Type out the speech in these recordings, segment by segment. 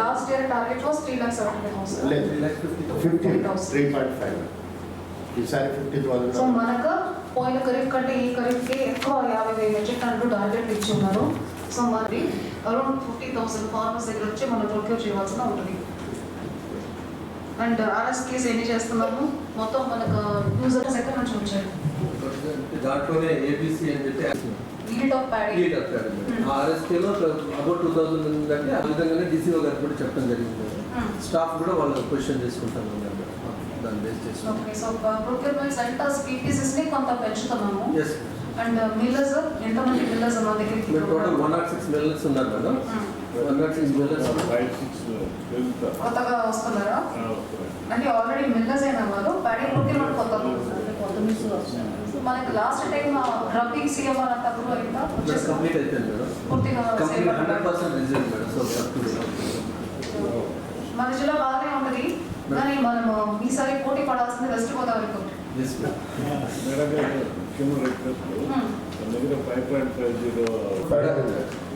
Last year target was three lakhs seventy thousand lakhs fifty three point five ఈసారి fifty so మనకు పోయిన ఖరీఫ్ కంటే ఈ ఖరీఫ్కి ఎక్కువ యాభై వేల మెట్రిక్ టన్నులు టార్గెట్ ఇచ్చి ఉన్నారు. సో మరి అరౌండ్ ఫిఫ్టీ థౌసండ్ ఫార్మర్స్ దగ్గర వచ్చి మనం ప్రొక్యూర్ చేయాల్సిన ఉంటుంది. అండ్ ఆర్ఎస్కేస్ ఎన్ని చేస్తున్నాము మొత్తం మనకు యూజర్స్ ఎక్కడ నుంచి వచ్చాయి. దాంట్లోనే ఏబిసి అని చెప్పి ఆర్ఎస్కేలో అబౌట్ టూ థౌసండ్ ఆ విధంగానే డీసీఓ గారికి కూడా చెప్పడం జరిగింది. స్టాఫ్ కూడా వాళ్ళు క్వశ్చన్ చేసుకుంటాను. దాన్ని బేస్ చేసుకుంటాం ఓకే సో ప్రొక్యూర్మెంట్ సెంటర్స్ పీపీసీస్ని కొంత పెంచుతున్నాము. అండ్ మిల్లర్స్ ఎంతమంది మిల్లర్స్ మన దగ్గరికి మీరు total one not six millers ఉన్నారు madam. Hmm. One not six millers కొత్తగా వస్తున్నారా? అంటే ఆల్రెడీ మిల్లర్స్ అయిన వారు? ప్యాడీ ప్రొక్యూర్మెంట్ కొత్త సో మనకి లాస్ట్ టైం రబీ సీఎంఆర్ అంతా అప్రూవ్ అయిందా వచ్చేసిందా? కంప్లీట్ అయిపోయింది మేడం. పూర్తిగా complete hundred save percent result madam so up to మన జిల్లా బాగానే ఉంటుంది కానీ మనము ఈసారి పోటీ పడాల్సింది వెస్ట్ గోదావరి మేడం మన దగ్గర five point five zero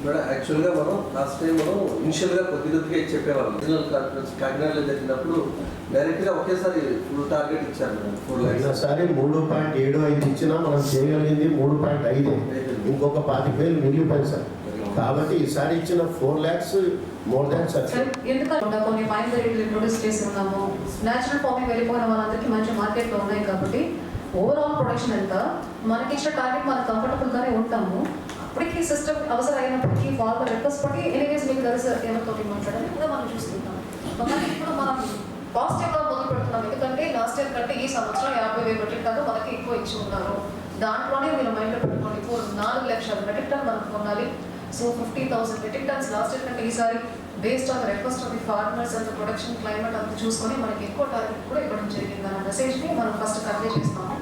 madam యాక్చువల్గా మనం లాస్ట్ టైం మనం ఇనిషియల్గా కొద్ది కొద్దిగా చెప్పేవాళ్ళం. రీజనల్ కాన్ఫరెన్స్ కాకినాడలో జరిగినప్పుడు డైరెక్ట్గా ఒకేసారి ఫుల్ టార్గెట్ ఇచ్చారు మేడం ఫోర్ ల్యాక్స్ మూడు పాయింట్ ఏడు ఐదు ఇచ్చినా మనం చేయగలిగింది మూడు పాయింట్ ఐదు. ఇంకొక పాతిక వేలు మిగిలిపోయింది సార్. కాబట్టి ఈసారి ఇచ్చిన ఫోర్ ల్యాక్స్ మోర్ దాన్ సరే, సార్ ఎందుకంటే కొన్ని రేట్లు ఇంట్రొడ్యూస్ చేసి ఉన్నాము నేచురల్ ఫార్మింగ్ వెళ్ళిపోయిన వాళ్ళందరికీ మంచి మార్కెట్లో ఉన్నాయి కాబట్టి ఓవరాల్ ప్రొడక్షన్ ఎంత? మనకి ఇచ్చిన టార్గెట్ మనం కంఫర్టబుల్ గానే ఉంటాము. అప్పటికి సిస్టమ్ అవసరం అయినప్పటికీ ఫార్మర్ రిక్వెస్ట్ పట్టి ఎనీవేస్ మీకు తెలుసు ఎవరితో మాట్లాడాలి. కూడా మనం చూస్తుంటాం. మనకి ఇప్పుడు మనం పాజిటివ్గా మొదలు పెడుతున్నాం. ఎందుకంటే లాస్ట్ ఇయర్ కంటే ఈ సంవత్సరం యాభై వేలు మెట్రిక్ టన్ను మనకి ఎక్కువ ఇచ్చి ఉన్నారు. దాంట్లోనే మీరు మైండ్లో పెట్టుకోండి. ఇప్పుడు నాలుగు లక్షల మెట్రిక్ టన్ మనం కొనాలి. So fifty thousand metric tons last year కంటే ఈసారి based on request of the farmers and production climate అంతా చూసుకొని మనకి ఎక్కువ టార్గెట్ కూడా ఇవ్వడం జరిగింది అన్న మెసేజ్ని మనం ఫస్ట్ కన్వే చేస్తాము.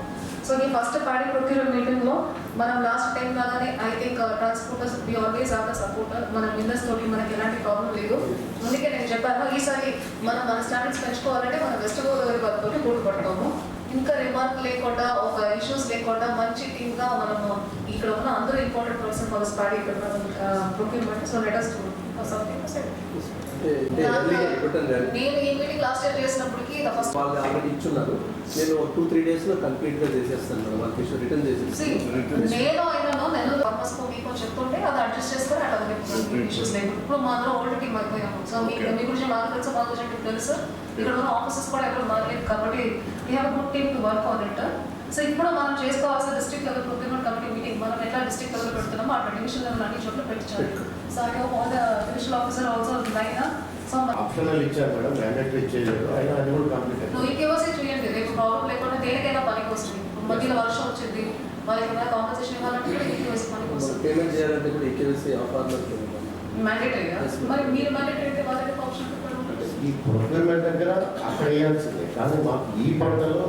సో ఈ ఫస్ట్ ప్యాడీ ప్రొక్యూర్ మీటింగ్లో మనం లాస్ట్ టైం లాగానే I think transporters we always of the supporter మన బిజినెస్ తోటి మనకి ఎలాంటి ప్రాబ్లం లేదు. అందుకే నేను చెప్పాను ఈసారి మనం మన స్టాండర్డ్స్ పెంచుకోవాలంటే మనం వెస్ట్ గోదావరి వారితో పోటీ పడతాము ఇంకా రిమార్క్ లేకుండా ఒక ఇష్యూస్ లేకుండా మంచి టీమ్గా మనము ఇక్కడ ఉన్న అందరూ ఇంపార్టెంట్ పర్సన్ ఫర్ స్పాడీ ఇక్కడ మనం ప్రొక్యూర్మెంట్ సో లెటర్స్ నేను ఈ మీటింగ్ లాస్ట్ ఇయర్ చేసినప్పటికీ ద వాళ్ళు ఆల్రెడీ ఇచ్చున్నారు. నేను టూ త్రీ డేస్లో కంప్లీట్గా చేసేస్తాను మేడం. వాళ్ళకి రిటర్న్ చేసేసి నేను అయినాను నేను పర్పస్ మీకు చెప్తుంటే అది అడ్జస్ట్ చేసుకొని అట్లా ఇష్యూస్ లేదు ఇప్పుడు మా అందరం ఓల్డ్ టీమ్ అయిపోయాము. సో మీకు Okay. మీ గురించి మాకు తెలుసు మా గురించి మీకు తెలుసు. ఇక్కడ ఉన్న ఆఫీసెస్ కూడా ఎక్కడ మారలేదు కాబట్టి we have good team to work on it so ఇప్పుడు మనం చేసుకోవాల్సిన district level procurement committee meeting మనం ఎట్లా డిస్ట్రిక్ట్ లెవెల్ పెడుతున్నామో అట్లా డివిజన్ లెవెల్ అన్ని చోట్ల పెట్టించాలి. So I hope all the divisional officer also line optional ఇచ్చారు మేడం మ్యాండేటరీ ఇచ్చేయలేదు అయినా అది కూడా కంప్లీట్ నువ్వు అయింది ఈ కేవైసీ చేయండి రేపు ప్రాబ్లం లేకుండా దేనికైనా పనికి వస్తుంది. మధ్యలో వర్షం వచ్చింది వాళ్ళకి ఏమైనా కాంపన్సేషన్ ఇవ్వాలంటే కూడా ఈ కేవైసీ పనికి వస్తుంది. పేమెంట్ చేయాలంటే కూడా ఆఫర్లో మ్యాండేటరీ Yes, ma'am. మరి మీరు మ్యాండేటరీ అయితే వాళ్ళకి ఆప్షన్ ఈ ప్రొక్యూర్మెంట్ దగ్గర అక్కడ వేయాల్సిందే కానీ మాకు ఈ పంటలో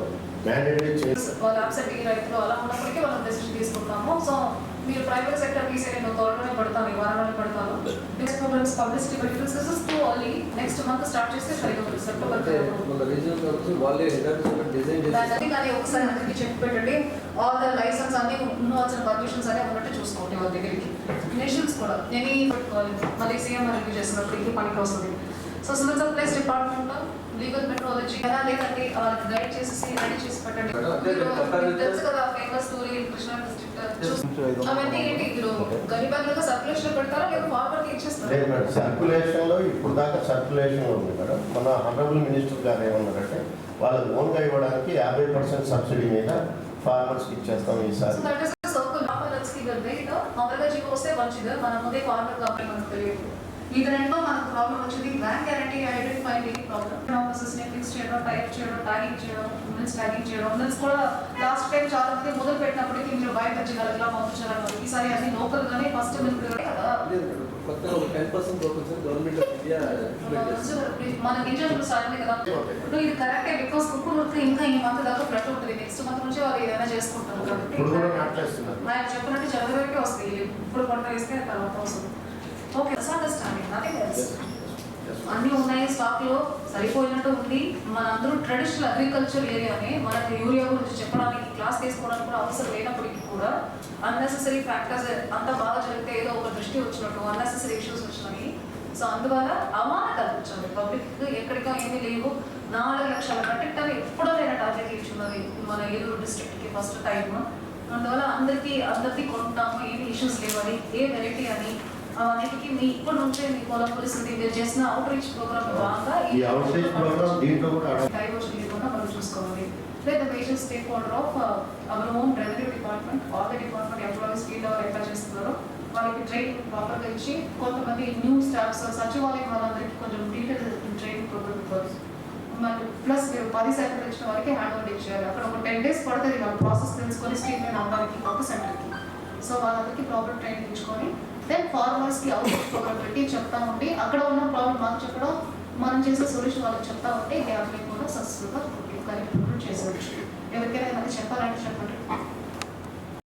మ్యాండేటరీ చేసి వాళ్ళు అప్సెట్ ఈ రైతులు అలా ఉన్నప్పటికీ మనం డెసిషన్ తీసుకుంటాము. సో మీరు ప్రైవేట్ సెక్టర్ తీసే నేను త్వరలోనే పెడతాను ఈ వారంలోనే పెడతాను big programmes publicity benefits this is two only next month start చేస్తే సరిగ్గా సెప్టెంబర్ దాన్ని కానీ ఒకసారి అందరికీ చెప్పి పెట్టండి. ఆల్ ద లైసెన్స్ అన్ని ఉండవలసిన పర్మిషన్స్ అనే ఉన్నట్టు చూసుకోండి వాళ్ళ దగ్గరికి. నేషన్స్ కూడా. పెట్టుకోవాలి మళ్ళీ సీఎం రివ్యూ చేసినప్పుడు ఇది పనికి వస్తుంది. So civil supplies department legal metrology ఎలా లేదంటే వాళ్ళకి గైడ్ చేసేసి రెడీ చేసి పెట్టండి. తెలుసు కదా ఫేమస్ స్టోరీ కృష్ణా డిస్ట్రిక్ట్ అవన్నీ ఏంటి మీరు గరిబాగా సర్క్యులేషన్ పెడతారా? లేదా ఫార్వర్డ్ ఇచ్చేస్తారా లేదు మేడం సర్క్యులేషన్లో ఇప్పుడు దాకా సర్క్యులేషన్ ఉంది మేడం. మన హనరబుల్ మినిస్టర్ గారు ఏమన్నారంటే వాళ్ళకి ఓన్గా ఇవ్వడానికి యాభై పర్సెంట్ సబ్సిడీ మీద ఇచ్చేస్తాం ఈసారి. సర్కిల్ ఫార్మర్స్కి మామూలుగా జీవో వస్తే మంచిది. మన ముందే ఫార్మర్ కాబట్టి ఈ రెండులో మనకు ప్రాబ్లం వచ్చింది బ్యాంక్ గ్యారంటీ ఐడెంటిఫై ప్రాబ్లం ఆఫీసెస్ని ఫిక్స్ చేయడం టైప్ చేయడం ట్యాగింగ్ చేయడం మిల్స్ ట్యాగింగ్ చేయడం. మిల్స్ కూడా లాస్ట్ టైం చాలా మంది మొదలు పెట్టినప్పటికీ మీరు బయట జిల్లాలకు పంపించారన్నారు ఈసారి అన్ని లోకల్ గానే ఫస్ట్ మిల్క్ కదా లేదు మేడం, కొత్తగా ఒక ten percent professor government of India implement చేస్తుంది మన గింజలు సార్ కదా ఇప్పుడు ఇది కరెక్టే బికాస్ కుక్కర్ వృత్తి ఇంకా ఈ మంత్ దాకా ఫ్లట్ ఉంటుంది నెక్స్ట్ మంత్ నుంచి వాళ్ళు ఏదైనా చేసుకుంటారు కూడా కాబట్టి ఆయన చెప్పినట్టు జనవరికి వస్తాయి. ఇప్పుడు పంట వేస్తే తర్వాత వస్తుంది. ఎల్స్ అన్నీ ఉన్నాయి స్టాక్లో సరిపోయినట్టు ఉంది. మన అందరూ ట్రెడిషనల్ అగ్రికల్చర్ ఏరియానే మనకి యూరియా గురించి చెప్పడానికి క్లాస్ తీసుకోవడానికి కూడా అవసరం లేనప్పటికీ కూడా అన్నెసెసరీ ఫ్యాక్టర్స్ అంతా బాగా జరిగితే ఏదో ఒక దృష్టి వచ్చినట్టు అన్నెసెసరీ ఇష్యూస్ వచ్చినాయి సో అందువల్ల అవమాన కల్పించాలి పబ్లిక్ ఎక్కడికో ఏమీ లేవు. నాలుగు లక్షల కంటెక్ట్ అని ఎప్పుడో నేను టార్గెట్ ఇచ్చున్నది మన ఏలూరు డిస్ట్రిక్ట్కి ఫస్ట్ టైం అందువల్ల అందరికీ అందరికీ కొంటాము ఏమి ఇష్యూస్ లేవని ఏ వెరైటీ అని అవన్నిటికీ మీ ఇప్పటి నుంచే మీ పొలం పరిస్థితి మీరు చేసిన అవుట్ రీచ్ ప్రోగ్రామ్ భాగంగా ఈ అవుట్ రీచ్ ప్రోగ్రామ్ దీంట్లో కూడా డైవర్షన్ లేకుండా మనం చూసుకోవాలి. లేదా major stake holder of our own revenue department all the department employees field ఎవరు ఎట్లా చేస్తున్నారో వాళ్ళకి ట్రైనింగ్ ప్రాపర్గా ఇచ్చి కొంతమంది న్యూ స్టాఫ్స్ సచివాలయం వాళ్ళందరికీ కొంచెం డీటెయిల్ ట్రైనింగ్ ప్రోగ్రామ్ ఇవ్వాలి. ప్లస్ మీరు పది సెంటర్ ఇచ్చిన వాళ్ళకి హ్యాండ్ ఓవర్ అక్కడ ఒక టెన్ డేస్ పడుతుంది. ప్రాసెస్ తెలుసుకొని స్ట్రీట్ లైన్ అవ్వడానికి ఒక సెంటర్కి. సో వాళ్ళందరికీ ప్రాపర్ ట్రైనింగ్ ఇచ్చుకొని దెన్ ఫార్మర్స్కి అవుట్ ప్రోగ్రామ్ పెట్టి చెప్తా ఉండి అక్కడ ఉన్న ప్రాబ్లం మాకు చెప్పడం మనం చేసే సొల్యూషన్ వాళ్ళకి చెప్తా ఉంటే గ్యాప్ లేకుండా సక్సెస్ఫుల్గా కార్యక్రమాలు చేసేవచ్చు ఎవరికైనా ఏమైనా చెప్పాలంటే చెప్పండి.